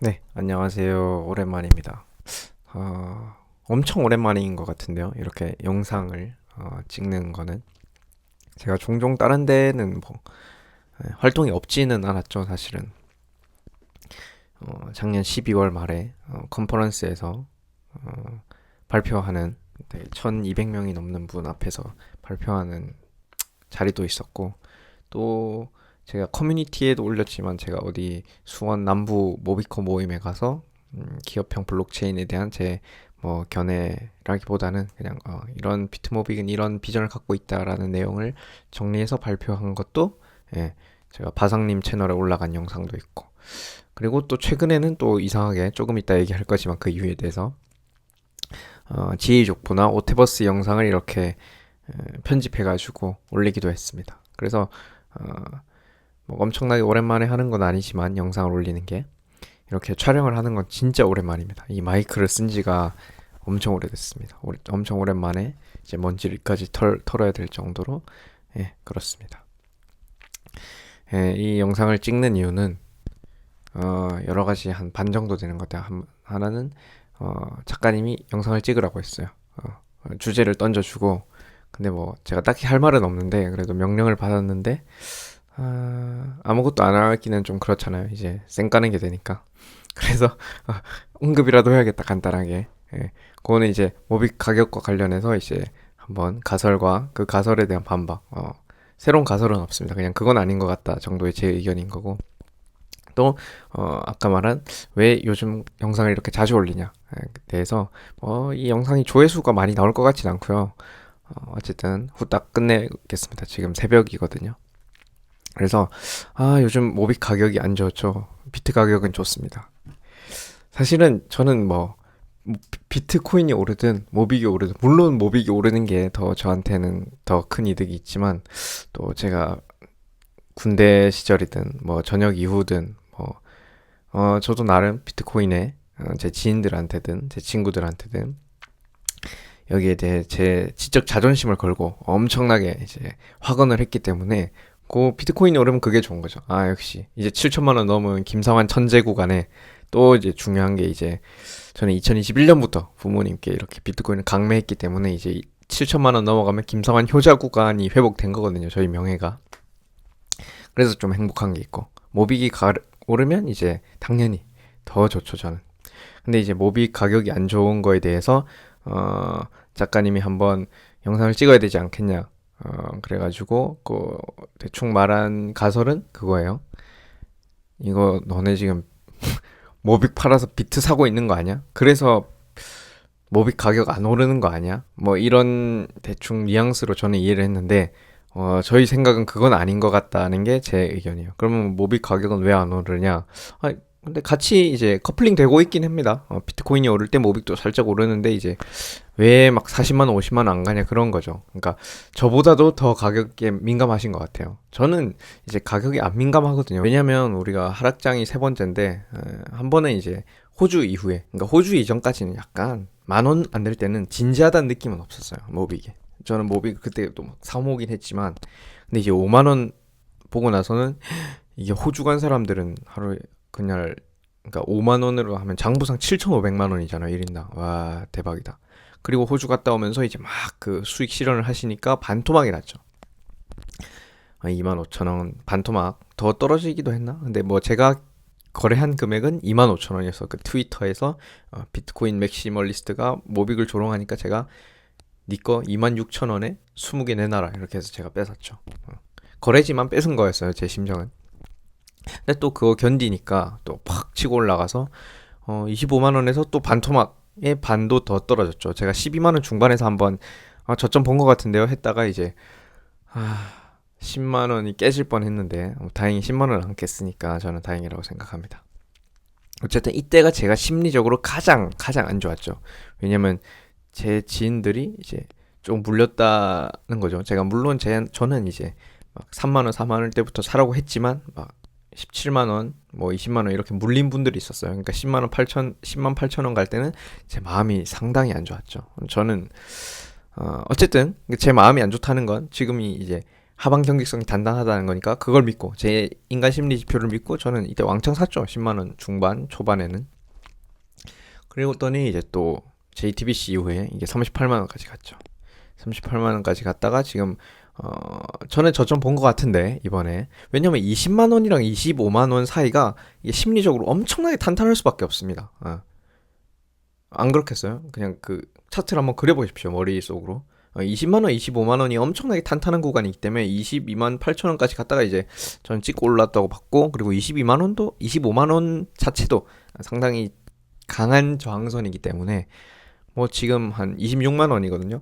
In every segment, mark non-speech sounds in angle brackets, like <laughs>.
네, 안녕하세요. 오랜만입니다. 어, 엄청 오랜만인 것 같은데요. 이렇게 영상을 어, 찍는 거는 제가 종종 다른 데는 뭐 예, 활동이 없지는 않았죠, 사실은. 어, 작년 12월 말에 어, 컨퍼런스에서 어, 발표하는 1200명이 넘는 분 앞에서 발표하는 자리도 있었고 또 제가 커뮤니티에도 올렸지만 제가 어디 수원 남부 모비코 모임에 가서 음, 기업형 블록체인에 대한 제 뭐 견해라기보다는 그냥 어, 이런 비트모빅은 이런 비전을 갖고 있다라는 내용을 정리해서 발표한 것도 예, 제가 바상님 채널에 올라간 영상도 있고 그리고 또 최근에는 또 이상하게 조금 이따 얘기할 거지만 그 이유에 대해서 어, 지휘족보나 오테버스 영상을 이렇게 에, 편집해가지고 올리기도 했습니다. 그래서 어, 뭐 엄청나게 오랜만에 하는 건 아니지만 영상을 올리는 게 이렇게 촬영을 하는 건 진짜 오랜만입니다. 이 마이크를 쓴 지가 엄청 오래됐습니다. 오래, 엄청 오랜만에 이제 먼지까지 털, 털어야 될 정도로 예, 그렇습니다. 예, 이 영상을 찍는 이유는 어, 여러 가지 한 반 정도 되는 것 같아요. 한, 하나는 어, 작가님이 영상을 찍으라고 했어요. 어, 주제를 던져주고 근데 뭐 제가 딱히 할 말은 없는데 그래도 명령을 받았는데 아, 아무것도 안 하기는 좀 그렇잖아요. 이제 쌩 까는 게 되니까. <laughs> 그래서 어, 언급이라도 해야겠다 간단하게. 예. 그거는 이제 모빅 가격과 관련해서 이제 한번 가설과 그 가설에 대한 반박. 어, 새로운 가설은 없습니다. 그냥 그건 아닌 것 같다 정도의 제 의견인 거고. 또 어, 아까 말한 왜 요즘 영상을 이렇게 자주 올리냐 대해서 어, 이 영상이 조회수가 많이 나올 것 같진 않고요. 어, 어쨌든 후딱 끝내겠습니다. 지금 새벽이거든요. 그래서 아 요즘 모빅 가격이 안 좋죠. 비트 가격은 좋습니다. 사실은 저는 뭐 비트코인이 오르든 모빅이 오르든 물론 모빅이 오르는 게 더 저한테는 더 큰 이득이 있지만 또 제가 군대 시절이든 뭐 저녁 이후든 뭐 어 저도 나름 비트코인에 어, 제 지인들한테든 제 친구들한테든 여기에 대해 제 지적 자존심을 걸고 엄청나게 이제 확언을 했기 때문에 그 비트코인이 오르면 그게 좋은 거죠. 아, 역시. 이제 7천만 원 넘은 김상환 천재 구간에 또 이제 중요한 게 이제 저는 2021년부터 부모님께 이렇게 비트코인을 강매했기 때문에 이제 7천만 원 넘어가면 김상환 효자 구간이 회복된 거거든요. 저희 명예가. 그래서 좀 행복한 게 있고. 모빅이 가, 오르면 이제 당연히 더 좋죠, 저는. 근데 이제 모빅 가격이 안 좋은 거에 대해서, 어, 작가님이 한번 영상을 찍어야 되지 않겠냐. 어, 그래가지고 그 대충 말한 가설은 그거예요. 이거 너네 지금 <laughs> 모빅 팔아서 비트 사고 있는 거 아니야? 그래서 모빅 가격 안 오르는 거 아니야? 뭐 이런 대충 뉘앙스로 저는 이해를 했는데 어, 저희 생각은 그건 아닌 것 같다는 게 제 의견이에요. 그러면 모빅 가격은 왜 안 오르냐? 아, 근데 같이 이제 커플링 되고 있긴 합니다. 어, 비트코인이 오를 때 모빅도 살짝 오르는데 이제 왜 막 40만 원, 50만 원 안 가냐 그런 거죠. 그러니까 저보다도 더 가격에 민감하신 것 같아요. 저는 이제 가격이 안 민감하거든요. 왜냐면 우리가 하락장이 세 번째인데 한 번은 이제 호주 이후에, 그러니까 호주 이전까지는 약간 만 원 안 될 때는 진지하다는 느낌은 없었어요. 모빅에. 저는 모빅 그때 또 막 사모긴 했지만 근데 이제 5만 원 보고 나서는 이게 호주 간 사람들은 하루에 그날 그러니까 5만 원으로 하면 장부상 7,500만 원이잖아요. 1인당. 와, 대박이다. 그리고 호주 갔다 오면서 이제 막 그 수익 실현을 하시니까 반토막이 났죠. 2만 5천 원 반토막 더 떨어지기도 했나? 근데 뭐 제가 거래한 금액은 2만 5천 원이어서 그 트위터에서 어, 비트코인 맥시멀리스트가 모빅을 조롱하니까 제가 니꺼 2만 6천 원에 20개 내놔라 이렇게 해서 제가 뺏었죠. 어. 거래지만 뺏은 거였어요 제 심정은. 근데 또 그거 견디니까 또 팍 치고 올라가서 어 25만 원에서 또 반토막의 반도 더 떨어졌죠. 제가 12만 원 중반에서 한번 아 저점 본 것 같은데요 했다가 이제 아 10만 원이 깨질 뻔했는데 어, 다행히 10만 원을 안 깼으니까 저는 다행이라고 생각합니다. 어쨌든 이때가 제가 심리적으로 가장 가장 안 좋았죠. 왜냐면 제 지인들이 이제 좀 물렸다는 거죠. 제가 물론 제 저는 이제 막 3만 원, 4만 원 때부터 사라고 했지만 막 17만 원, 뭐 20만 원 이렇게 물린 분들이 있었어요. 그러니까 10만 원 8천, 10만 8천 원 갈 때는 제 마음이 상당히 안 좋았죠. 저는 어, 어쨌든 제 마음이 안 좋다는 건 지금이 이제 하방 경직성이 단단하다는 거니까 그걸 믿고 제 인간 심리 지표를 믿고 저는 이때 왕창 샀죠. 10만 원 중반 초반에는. 그리고더니 이제 또 JTBC 이후에 이게 38만 원까지 갔죠. 38만 원까지 갔다가 지금 어 전에 저점 본 것 같은데 이번에 왜냐면 20만 원이랑 25만 원 사이가 이게 심리적으로 엄청나게 탄탄할 수밖에 없습니다. 어. 안 그렇겠어요? 그냥 그 차트를 한번 그려보십시오 머릿속으로. 어, 20만 원, 25만 원이 엄청나게 탄탄한 구간이기 때문에 22만 8천 원까지 갔다가 이제 전 찍고 올랐다고 봤고 그리고 22만 원도 25만 원 자체도 상당히 강한 저항선이기 때문에 뭐 지금 한 26만 원이거든요.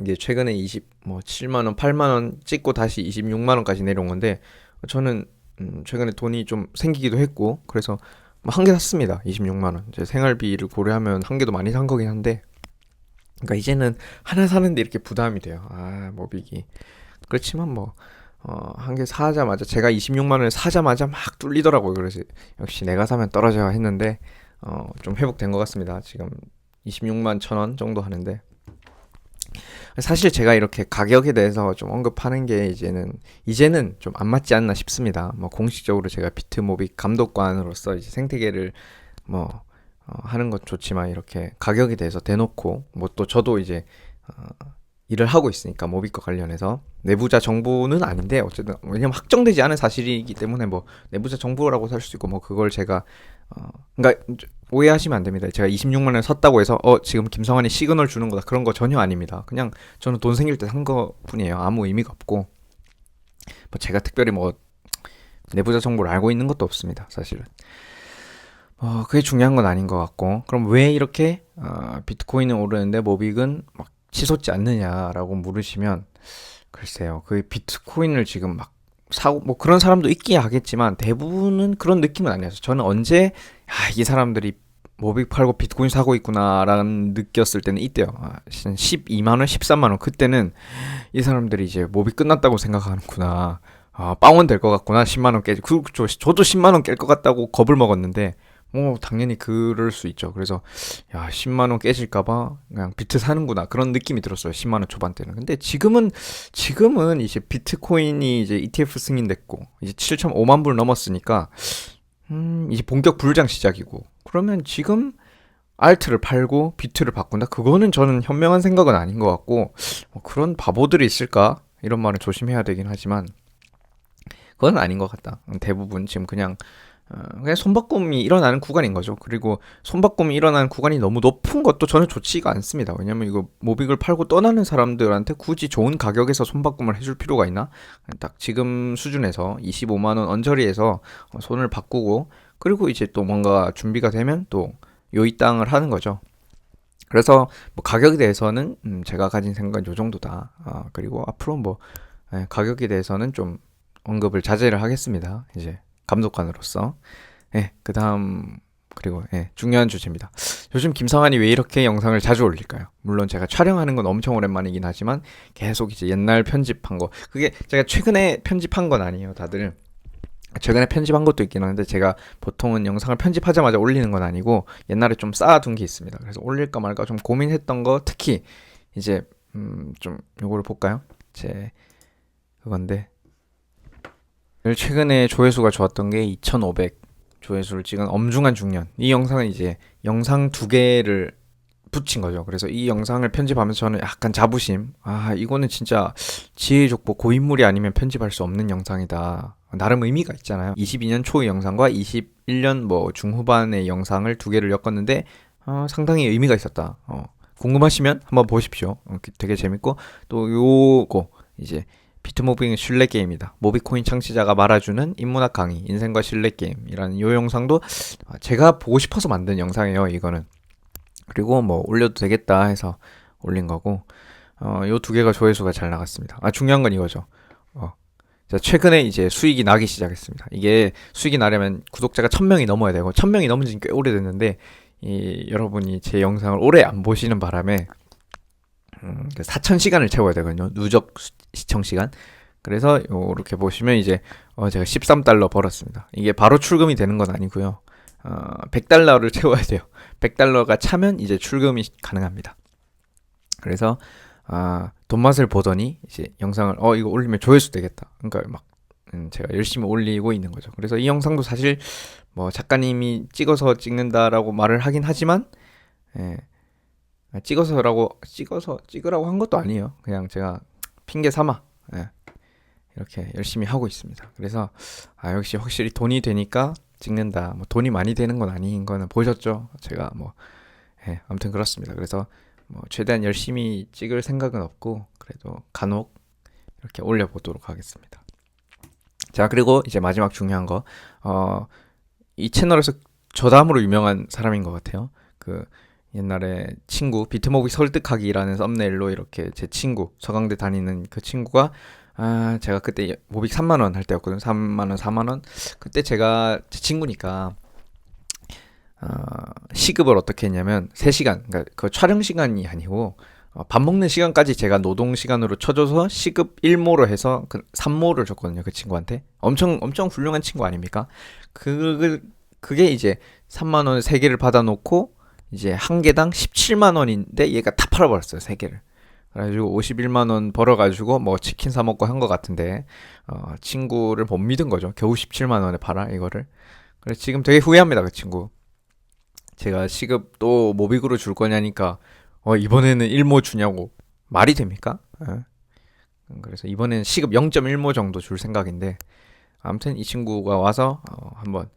이게 최근에 20, 뭐 7만 원, 8만 원 찍고 다시 26만 원까지 내려온 건데 저는 음 최근에 돈이 좀 생기기도 했고 그래서 뭐한개 샀습니다. 26만 원. 제 생활비를 고려하면 한 개도 많이 산 거긴 한데 그러니까 이제는 하나 사는데 이렇게 부담이 돼요. 아, 모비기. 그렇지만 뭐 어, 한 개 사자마자 제가 26만 원을 사자마자 막 뚫리더라고요. 그래서 역시 내가 사면 떨어져야 했는데 어, 좀 회복된 것 같습니다. 지금 26만 천 원 정도 하는데 사실 제가 이렇게 가격에 대해서 좀 언급하는 게 이제는 이제는 좀 안 맞지 않나 싶습니다. 뭐 공식적으로 제가 비트모빅 감독관으로서 이제 생태계를 뭐 어, 하는 것 좋지만 이렇게 가격에 대해서 대놓고 뭐 또 저도 이제 어, 일을 하고 있으니까 모빅과 관련해서 내부자 정보는 아닌데 어쨌든 왜냐면 확정되지 않은 사실이기 때문에 뭐 내부자 정보라고 할 수 있고 뭐 그걸 제가 어 그러니까 오해하시면 안 됩니다. 제가 26만 원 샀다고 해서 어 지금 김성환이 시그널 주는 거다 그런 거 전혀 아닙니다. 그냥 저는 돈 생길 때 산 거 뿐이에요. 아무 의미가 없고 뭐 제가 특별히 뭐 내부자 정보를 알고 있는 것도 없습니다. 사실은. 어, 그게 중요한 건 아닌 것 같고 그럼 왜 이렇게 어, 비트코인은 오르는데 모빅은 막 치솟지 않느냐라고 물으시면 글쎄요 그 비트코인을 지금 막 사고 뭐 그런 사람도 있긴 하겠지만 대부분은 그런 느낌은 아니어요 저는 언제 아, 이 사람들이 모빅 팔고 비트코인 사고 있구나라는 느꼈을 때는 이때요. 아, 12만 원, 13만 원 그때는 이 사람들이 이제 모빅 끝났다고 생각하는구나. 아, 빵원 될 것 같구나. 10만 원 깨지. 그, 저, 저도 10만 원 깰 것 같다고 겁을 먹었는데 뭐 당연히 그럴 수 있죠. 그래서 야 10만 원 깨질까봐 그냥 비트 사는구나 그런 느낌이 들었어요. 10만 원 초반 때는. 근데 지금은 지금은 이제 비트코인이 이제 ETF 승인됐고 이제 7.5만 불 넘었으니까 음 이제 본격 불장 시작이고 그러면 지금 알트를 팔고 비트를 바꾼다? 그거는 저는 현명한 생각은 아닌 것 같고 뭐 그런 바보들이 있을까? 이런 말은 조심해야 되긴 하지만 그건 아닌 것 같다. 대부분 지금 그냥 어, 그냥 손바꿈이 일어나는 구간인 거죠. 그리고 손바꿈이 일어나는 구간이 너무 높은 것도 저는 좋지가 않습니다. 왜냐면 이거 모빅을 팔고 떠나는 사람들한테 굳이 좋은 가격에서 손바꿈을 해줄 필요가 있나? 딱 지금 수준에서 25만원 언저리에서 손을 바꾸고 그리고 이제 또 뭔가 준비가 되면 또 요이 땅을 하는 거죠. 그래서 뭐 가격에 대해서는 음 제가 가진 생각은 요 정도다. 아, 그리고 앞으로 뭐 예, 가격에 대해서는 좀 언급을 자제를 하겠습니다. 이제 감독관으로서. 예, 그 다음, 그리고, 예, 중요한 주제입니다. 요즘 김성환이 왜 이렇게 영상을 자주 올릴까요? 물론 제가 촬영하는 건 엄청 오랜만이긴 하지만 계속 이제 옛날 편집한 거. 그게 제가 최근에 편집한 건 아니에요, 다들. 최근에 편집한 것도 있긴 한데 제가 보통은 영상을 편집하자마자 올리는 건 아니고 옛날에 좀 쌓아둔 게 있습니다. 그래서 올릴까 말까 좀 고민했던 거 특히 이제 음 좀 요거를 볼까요? 제 그건데 최근에 조회수가 좋았던 게 2,500 조회수를 찍은 엄중한 중년. 이 영상은 이제 영상 두 개를 붙인 거죠. 그래서 이 영상을 편집하면서 저는 약간 자부심. 아, 이거는 진짜 지혜 족보 고인물이 아니면 편집할 수 없는 영상이다. 나름 의미가 있잖아요. 22년 초의 영상과 21년 뭐 중후반의 영상을 두 개를 엮었는데 어, 상당히 의미가 있었다. 어, 궁금하시면 한번 보십시오. 어, 되게 재밌고 또 요거 이제 비트모빙 신뢰 게임이다. 모비코인 창시자가 말아주는 인문학 강의, 인생과 신뢰 게임이라는 요 영상도 제가 보고 싶어서 만든 영상이에요. 이거는 그리고 뭐 올려도 되겠다 해서 올린 거고 어, 요 두 개가 조회수가 잘 나갔습니다. 아 중요한 건 이거죠. 어, 자, 최근에 이제 수익이 나기 시작했습니다. 이게 수익이 나려면 구독자가 1000명이 넘어야 되고 1000명이 넘은 지는 꽤 오래됐는데 이 여러분이 제 영상을 오래 안 보시는 바람에 음, 4,000시간을 그 채워야 되거든요. 누적 시청 시간. 그래서 이렇게 보시면 이제 어 제가 13달러 벌었습니다. 이게 바로 출금이 되는 건 아니고요. 어 100달러를 <laughs> 채워야 돼요. 100달러가 차면 이제 출금이 가능합니다. 그래서 아, 돈 맛을 보더니 이제 영상을 어 이거 올리면 조회수 되겠다. 그러니까 막 음, 제가 열심히 올리고 있는 거죠. 그래서 이 영상도 사실 뭐 작가님이 찍어서 찍는다라고 말을 하긴 하지만 예. 아, 찍어서라고 찍어서 찍으라고 한 것도 아니에요. 그냥 제가 핑계 삼아 예. 이렇게 열심히 하고 있습니다. 그래서 아 역시 확실히 돈이 되니까 찍는다. 뭐 돈이 많이 되는 건 아닌 거는 보셨죠? 제가 뭐 예, 아무튼 그렇습니다. 그래서 뭐 최대한 열심히 찍을 생각은 없고 그래도 간혹 이렇게 올려보도록 하겠습니다. 자 그리고 이제 마지막 중요한 거, 어, 이 채널에서 저 다음으로 유명한 사람인 것 같아요. 그 옛날에 친구 비트모비 설득하기라는 썸네일로 이렇게 제 친구 서강대 다니는 그 친구가 아 제가 그때 모빅 3만 원 할 때였거든요. 3만 원, 4만 원. 그때 제가 제 친구니까 어, 시급을 어떻게 했냐면 3시간, 그러니까 그 촬영 시간이 아니고 어, 밥 먹는 시간까지 제가 노동 시간으로 쳐줘서 시급 1모로 해서 그 3모를 줬거든요. 그 친구한테. 엄청 엄청 훌륭한 친구 아닙니까? 그 그게 이제 3만 원 3개를 받아 놓고 이제 한 개당 17만 원인데 얘가 다 팔아 버렸어요. 3개를. 그래가지고 51만 원 벌어가지고 뭐 치킨 사 먹고 한 것 같은데 어, 친구를 못 믿은 거죠. 겨우 17만 원에 팔아 이거를. 그래서 지금 되게 후회합니다. 그 친구. 제가 시급 또 모빅으로 줄 거냐니까 어, 이번에는 1모 주냐고 말이 됩니까? 예. 그래서 이번에는 시급 0.1모 정도 줄 생각인데 아무튼 이 친구가 와서 어, 한번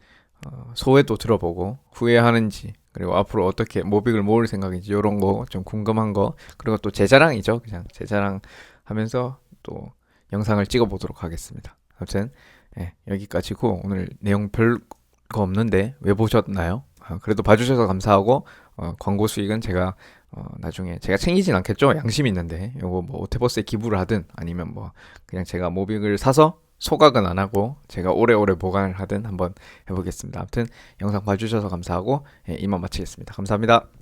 어, 소회도 들어보고 후회하는지 그리고 앞으로 어떻게 모빅을 모을 생각인지 이런 거 좀 궁금한 거. 그리고 또 제 자랑이죠. 그냥 제 자랑 하면서 또 영상을 찍어 보도록 하겠습니다. 아무튼 예, 여기까지고 오늘 내용 별거 없는데 왜 보셨나요? 아, 그래도 봐주셔서 감사하고 어, 광고 수익은 제가 어, 나중에 제가 챙기진 않겠죠? 양심 있는데. 요거 뭐 오테버스에 기부를 하든 아니면 뭐 그냥 제가 모빅을 사서 소각은 안 하고 제가 오래오래 보관을 하든 한번 해보겠습니다. 아무튼 영상 봐주셔서 감사하고 예, 이만 마치겠습니다. 감사합니다.